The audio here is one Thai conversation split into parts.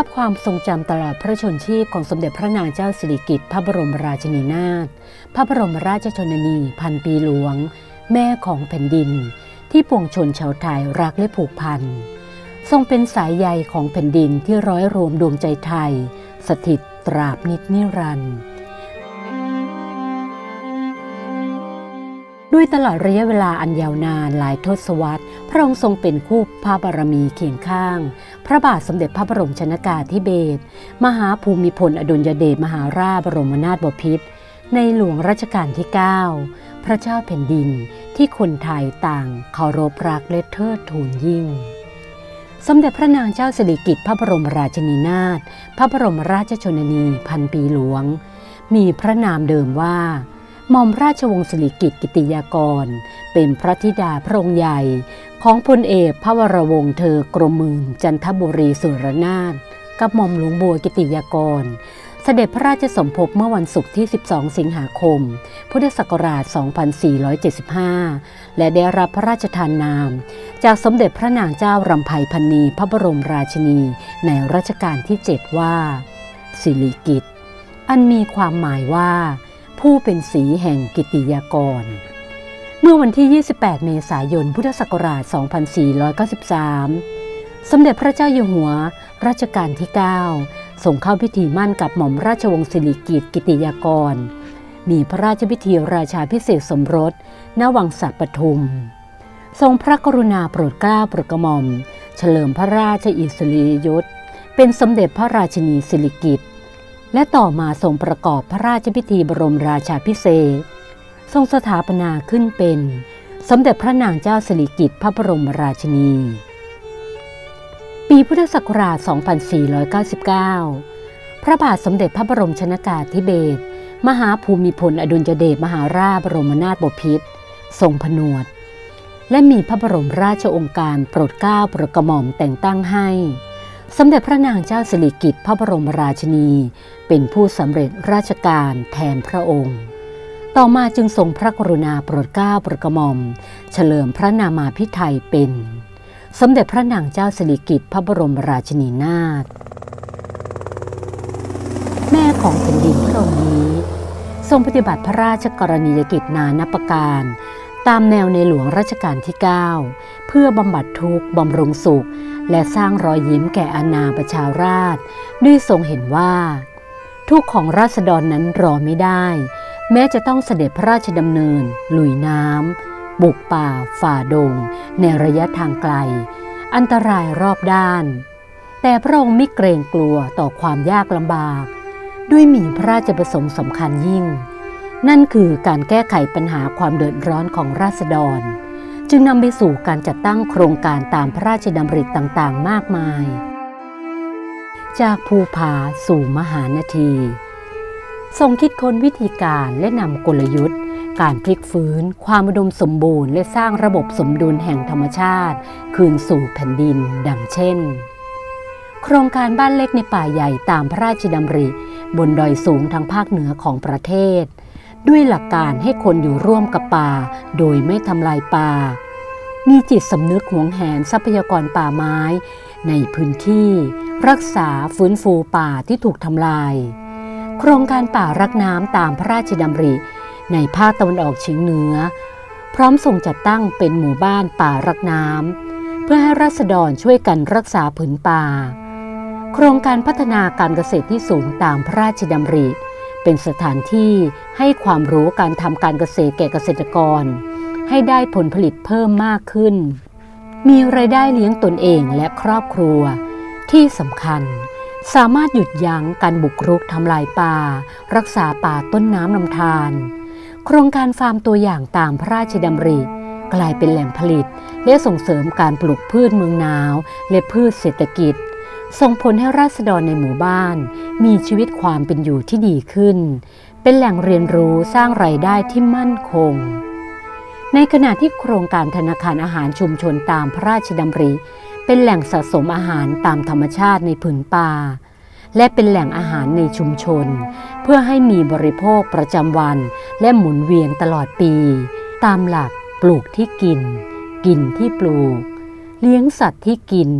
าพความทรงจำตลอดพระชนชีพของสมเด็จพระนางเจ้าสิริกิติ์พระบรมราชินีนาถ พระบรมราชชนนี พันปีหลวง แม่ของแผ่นดิน ที่ปวงชนชาวไทยรักและผูกพัน ทรงเป็นสายใยของแผ่นดินที่ร้อยรวมดวงใจไทย สถิตตราบนิจนิรันดร์ ด้วยตลอดระยะเวลาอันยาวนานหลายทศวรรษ พระองค์ทรงเป็นคู่พระบารมีเคียงข้าง พระบาทสมเด็จพระบรมชนากาธิเบศรมหาภูมิพลอดุลยเดชมหาราชบรมนาถบพิตรในหลวงรัชกาลที่ 9 พระเจ้าแผ่นดินที่คนไทยต่างเคารพรักและเทิดทูนยิ่ง สมเด็จพระนางเจ้าสิริกิติ์พระบรมราชินีนาถพระบรมราชชนนีพันปีหลวง มีพระนามเดิมว่า หม่อมราชวงศ์สิริกิติกิติยากร เป็นพระธิดาพระองค์ใหญ่ของพลเอกพระวรวงศ์เธอกรมหมื่นจันทบุรีสุรนาถกับหม่อมหลวงบัวกิติยากร เสด็จพระราชสมภพเมื่อวันศุกร์ที่ 12 สิงหาคม พุทธศักราช 2475 และได้รับพระราชทานนาม จากสมเด็จพระนางเจ้ารำไพพันนีพระบรมราชินีในรัชกาลที่ 7 ว่า สิริกิติ์อันมีความหมายว่า ผู้เป็นสีแห่งกิติยากร เมื่อวันที่ 28 เมษายน พุทธศักราช 2493 สมเด็จพระเจ้าอยู่หัวรัชกาลที่ 9 ส่งเข้าพิธีมั่นกับหม่อมราชวงศ์สิริกิติกิติยากร มีพระราชพิธีราชาพิเศษสมรส ณ วังสะปทุม ทรงพระกรุณาโปรดเกล้าโปรดกระหม่อม เฉลิมพระราชอิสริยยศ เป็นสมเด็จพระราชินีสิริกิติ์ และต่อมาทรงประกอบพระราชพิธีบรมราชาพิเศษ ทรงสถาปนาขึ้นเป็น สมเด็จพระนางเจ้าสิริกิติ์พระบรมราชินี ปีพุทธศักราช 2499 พระบาทสมเด็จพระบรมชนากาธิเบศรมหาภูมิพลอดุลยเดชมหาราชบรมนาถบพิตรทรงผนวด และมีพระบรมราชองค์การโปรดเกล้าโปรดกระหม่อมแต่งตั้งให้ สมเด็จพระนางเจ้าสิริกิติ์พระบรมราชินี เป็นผู้สำเร็จราชการแทนพระองค์ ต่อมาจึงทรงพระกรุณาโปรดเกล้าโปรดกระหม่อม เฉลิมพระนามาพิไทยเป็น สมเด็จพระนางเจ้าสิริกิติ์พระบรมราชินีนาถแม่ของแผ่นดินพระองค์นี้ ทรงปฏิบัติพระราชกรณียกิจนานับประการตามแนวในหลวงรัชกาลที่ 9 เพื่อบำบัดทุกข์บำรุงสุข และสร้างรอยยิ้มแก่อาณาประชาราษฎร์ด้วยทรงเห็นว่า ทุกข์ของราษฎรนั้นรอไม่ได้ แม้จะต้องเสด็จพระราชดำเนิน ลุยน้ำบุกป่า ฝ่าดง ในระยะทางไกล อันตรายรอบด้าน แต่พระองค์ไม่เกรงกลัวต่อความยากลำบาก ด้วยมีพระราชประสงค์สำคัญยิ่ง นั่นคือการแก้ไขปัญหาความเดือดร้อนของราษฎร จึงนำไปสู่การจัดตั้งโครงการตามพระราชดำริต่างๆ มากมาย จากภูผาสู่มหานาทีทรงคิดค้นวิธีการและนำกลยุทธ์ การพลิกฟื้น ความอุดมสมบูรณ์และสร้างระบบสมดุลแห่งธรรมชาติ คืนสู่แผ่นดิน ดังเช่น โครงการบ้านเล็กในป่าใหญ่ตามพระราชดำริ บนดอยสูงทางภาคเหนือของประเทศ ด้วยหลักการให้คนอยู่ร่วมกับป่า โดยไม่ทำลายป่า มีจิตสำนึกหวงแหนทรัพยากรป่าไม้ ในพื้นที่ รักษาฟื้นฟูป่าที่ถูกทำลาย โครงการป่ารักน้ำตามพระราชดำริ ในภาคตะวันออกเฉียงเหนือ พร้อมส่งจัดตั้งเป็นหมู่บ้านป่ารักน้ำเพื่อให้ราษฎรช่วยกันรักษาผืนป่า โครงการพัฒนาการเกษตรที่สูงตามพระราชดำริ เป็นสถานที่ให้ความรู้การทำการเกษตรแก่เกษตรกร ให้ได้ผลผลิตเพิ่มมากขึ้น มีรายได้เลี้ยงตนเองและครอบครัว ที่สำคัญ สามารถหยุดยั้งการบุกรุกทำลายป่า รักษาป่าต้นน้ำลำธารโครงการฟาร์มตัวอย่างตามพระราชดำริกลายเป็นแหล่งผลิต และส่งเสริมการปลูกพืชเมืองหนาว และพืชเศรษฐกิจ ส่งผลให้ราษฎรในหมู่บ้าน มีชีวิตความเป็นอยู่ที่ดีขึ้น เป็นแหล่งเรียนรู้สร้างไรายได้ที่มั่นคง ในขณะที่โครงการธนาคารอาหารชุมชนตามพระราชดำริ เป็นแหล่งสะสมอาหารตามธรรมชาติในผืนป่า และเป็นแหล่งอาหารในชุมชน เพื่อให้มีบริโภคประจำวัน และหมุนเวียนตลอดปี ตามหลักปลูกที่กิน กินที่ปลูก เลี้ยงสัตว์ที่กิน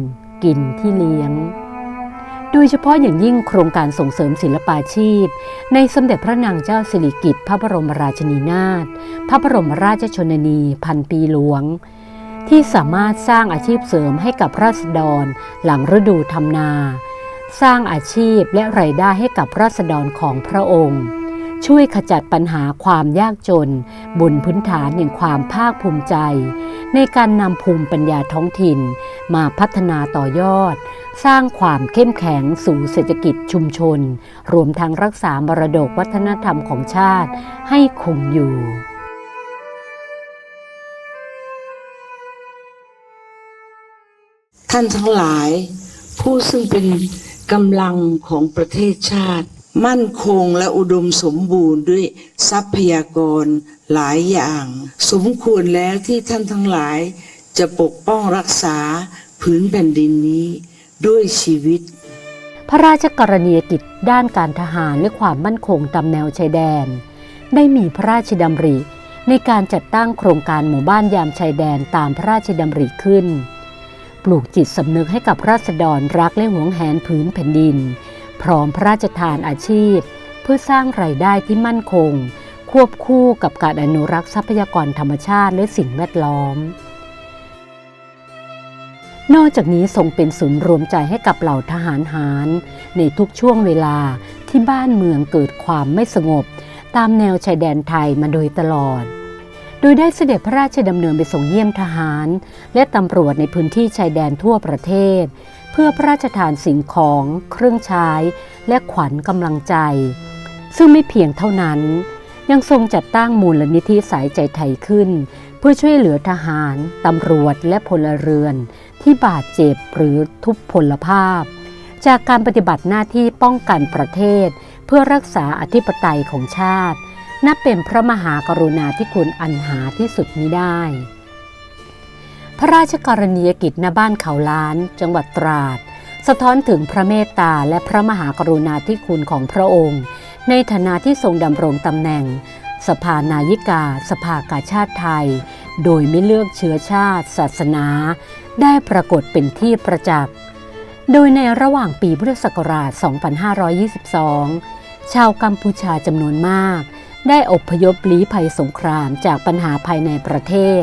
กินที่เลี้ยง โดยเฉพาะอย่างยิ่งโครงการส่งเสริมศิลปาชีพ ในสมเด็จพระนางเจ้าสิริกิติ์พระบรมราชินีนาถพระบรมราชชนนี พันปีหลวง ที่สามารถสร้างอาชีพเสริมให้กับราษฎร หลังฤดูทำนา สร้างอาชีพและรายได้ให้กับราษฎรของพระองค์ช่วยขจัดปัญหาความยากจน บนพื้นฐานแห่งความภาคภูมิใจ ในการนำภูมิปัญญาท้องถิ่น มาพัฒนาต่อยอด สร้างความเข้มแข็งสู่เศรษฐกิจชุมชน รวมทั้งรักษามรดกวัฒนธรรมของชาติให้คงอยู่ท่านทั้งหลาย ผู้ซึ่งเป็นกำลังของประเทศชาติ มั่นคงและอุดมสมบูรณ์ด้วยทรัพยากรหลายอย่าง สมควรแล้วที่ท่านทั้งหลายจะปกป้องรักษาผืนแผ่นดินนี้ด้วยชีวิต พระราชกรณียกิจด้านการทหารและความมั่นคงตามแนวชายแดน ได้มีพระราชดำริในการจัดตั้งโครงการหมู่บ้านยามชายแดนตามพระราชดำริขึ้น ปลูกจิตสำนึกให้กับราษฎรรักและหวงแหนผืนแผ่นดิน พร้อมพระราชทานอาชีพ เพื่อสร้างไรายได้ที่มั่นคง ควบคู่กับการอนุรักษ์ทรัพยากรธรรมชาติและสิ่งแวดล้อม นอกจากนี้ทรงเป็นศูนย์รวมใจให้กับเหล่าทหารหารในทุกช่วงเวลาที่บ้านเมืองเกิดความไม่สงบ ตามแนวชายแดนไทยมาโดยตลอดโดยได้เสด็จพระราชดำเนินไปส่งเยี่ยมทหาร และตำรวจในพื้นที่ชายแดนทั่วประเทศ พื่อพระราชทานสิ่งของเครื่องใช้ และขวัญกำลังใจ ซึ่งไม่เพียงเท่านั้น ยังทรงจัดตั้งมูลนิธิสายใจไทยขึ้น เพื่อช่วยเหลือทหาร ตำรวจและพลเรือน ที่บาดเจ็บหรือทุพพลภาพ จากการปฏิบัติหน้าที่ป้องกันประเทศ เพื่อรักษาอธิปไตยของชาติ นับเป็นพระมหากรุณาธิคุณอันหาที่สุดมิได้ พระราชกรณียกิจณบ้านเขาล้าน จังหวัดตราด สะท้อนถึงพระเมตตาและพระมหากรุณาธิคุณของพระองค์ ในฐานะที่ทรงดำรงตำแหน่ง สภานายิกา สภากาชาติไทย โดยไม่เลือกเชื้อชาติ ศาสนา ได้ปรากฏเป็นที่ประจักษ์ โดยในระหว่างปีพุทธศักราช 2522 ชาวกัมพูชาจำนวนมาก ได้อพยพลี้ภัยสงครามจากปัญหาภายในประเทศ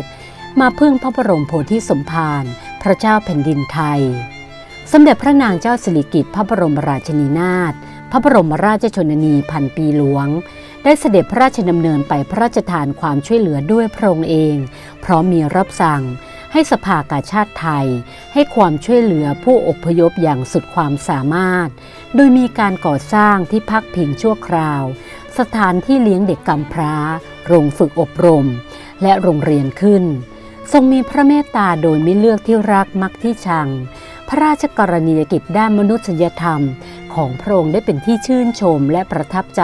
มาพึ่งพระบรมโพธิสมภารพระเจ้าแผ่นดินไทย สมเด็จพระนางเจ้าสิริกิติ์พระบรมราชินีนาถพระบรมราชชนนีพันปีหลวง ได้เสด็จพระราชดำเนินไปพระราชทานความช่วยเหลือด้วยพระองค์เอง พร้อมมีรับสั่งให้สภากาชาติไทย ให้ความช่วยเหลือผู้อพยพอย่างสุดความสามารถ โดยมีการก่อสร้างที่พักพิงชั่วคราว สถานที่เลี้ยงเด็กกำพร้า โรงฝึกอบรม และโรงเรียนขึ้น ทรงมีพระเมตตาโดยไม่เลือกที่รักมักที่ชัง พระราชกรณียกิจด้านมนุษยธรรม ของพระองค์ได้เป็นที่ชื่นชมและประทับใจ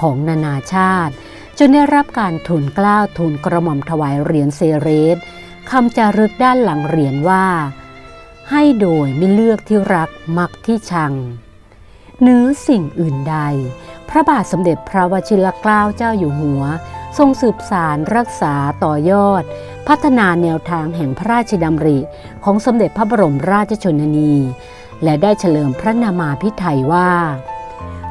ของนานาชาติ จนได้รับการทูลเกล้าทูลกระหม่อมถวายเหรียญเซเรสคำจารึกด้านหลังเหรียญว่า ให้โดยไม่เลือกที่รักมักที่ชังเนื้อสิ่งอื่นใด พระบาทสมเด็จพระวชิรเกล้าเจ้าอยู่หัว ทรงสืบสารรักษาต่อยอด พัฒนาแนวทางแห่งพระราชดำริ ของสมเด็จพระบรมราชชนนี และได้เฉลิมพระนามาพิไทยว่า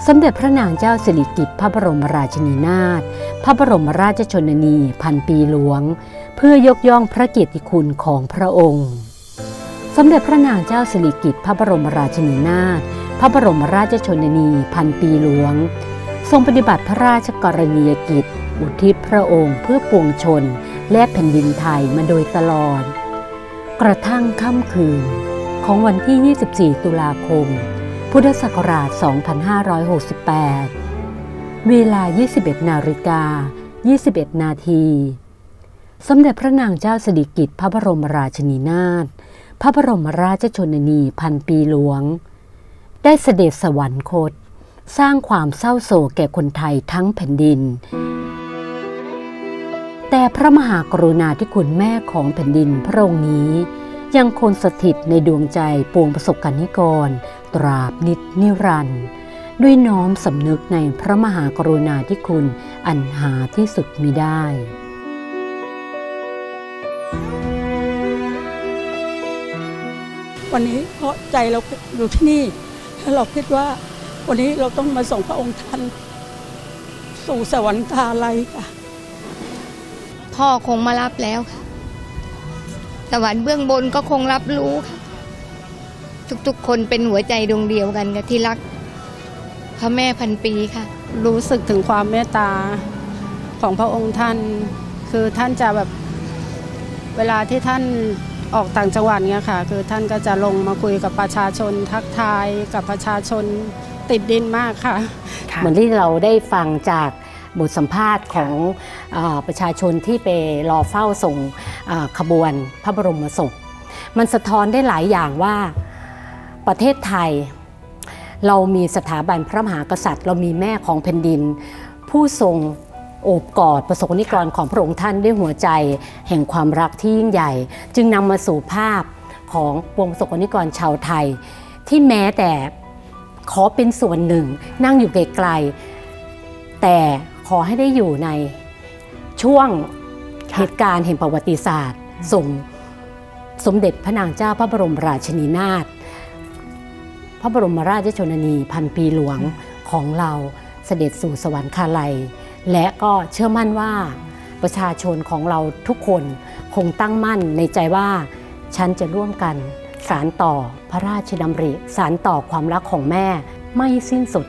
สมเด็จพระนางเจ้าสิริกิติ์พระบรมราชินีนาถพระบรมราชชนนีพันปีหลวง เพื่อยกย่องพระเกียรติคุณของพระองค์ สมเด็จพระนางเจ้าสิริกิติ์พระบรมราชินีนาถพระบรมราชชนนีพันปีหลวง ทรงปฏิบัติพระราชกรณียกิจ อุทิศพระองค์เพื่อปวงชนและแผ่นดินไทยมาโดยตลอด กระทั่งค่ำคืนของวันที่ 24 ตุลาคม พุทธศักราช 2568 เวลา 21 นาฬิกา 21 นาที สมเด็จพระนางเจ้าสิริกิติ์พระบรมราชินีนาถ พระบรมราชชนนีพันปีหลวง ได้เสด็จสวรรคต สร้างความเศร้าโศกแก่คนไทยทั้งแผ่นดิน แต่พระมหากรุณาธิคุณแม่ของแผ่นดินพระองค์นี้ ยังคงสถิตในดวงใจปวงประสบกนิกร ตราบนิดนิรันดร์ด้วยน้อมสำนึกในพระมหากรุณาธิคุณอันหาที่สุดมิได้วันนี้เพราะใจเราอยู่ที่นี่แล้วเราคิดว่า วันนี้เราต้องมาส่งพระองค์ท่านสู่สวรรคาลัยค่ะ พ่อคงมารับแล้วค่ะสวรรค์เบื้องบนก็คงรับรู้ค่ะทุกๆ คนเป็นหัวใจดวงเดียวกันค่ะที่รัก พระแม่พันปีค่ะ รู้สึกถึงความเมตตาของพระองค์ท่าน คือท่านจะแบบเวลาที่ท่านออกต่างจังหวัดเนี่ยค่ะ คือท่านก็จะลงมาคุยกับประชาชน ทักทายกับประชาชนติดดินมากค่ะ เหมือนที่เราได้ฟังจาก บทสัมภาษณ์ของอประชาชนที่ไปรอเฝ้าส่งขบวนพระบรมศพ มันสะท้อนได้หลายอย่างว่าประเทศไทย เรามีสถาบันพระมหากษัตริย์ เรามีแม่ของแผ่นดิน ผู้ทรงโอบกอดประสบนิกรของพระองค์ท่านด้วยหัวใจแห่งความรักที่ยิ่งใหญ่ จึงนำมาสู่ภาพของปวงประสบนิกรชาวไทย ที่แม้แต่ขอเป็นส่วนหนึ่งนั่งอยู่ไกลๆแต่ อให้ได้อยู่ในช่วงเหตุการณ์แห่งประวัติศาสตร์ส่งสมเด็จพระนางเจ้าพระบรมราชินีนาถพระบรมราชชนนีพันปีหลวงของเราเสด็จสู่สวรรคาลัย และก็เชื่อมั่นว่าประชาชนของเราทุกคนคงตั้งมั่นในใจว่า ฉันจะร่วมกันสารต่อพระราชดำริสารต่อความรักของแม่ไม่สิ้นสุด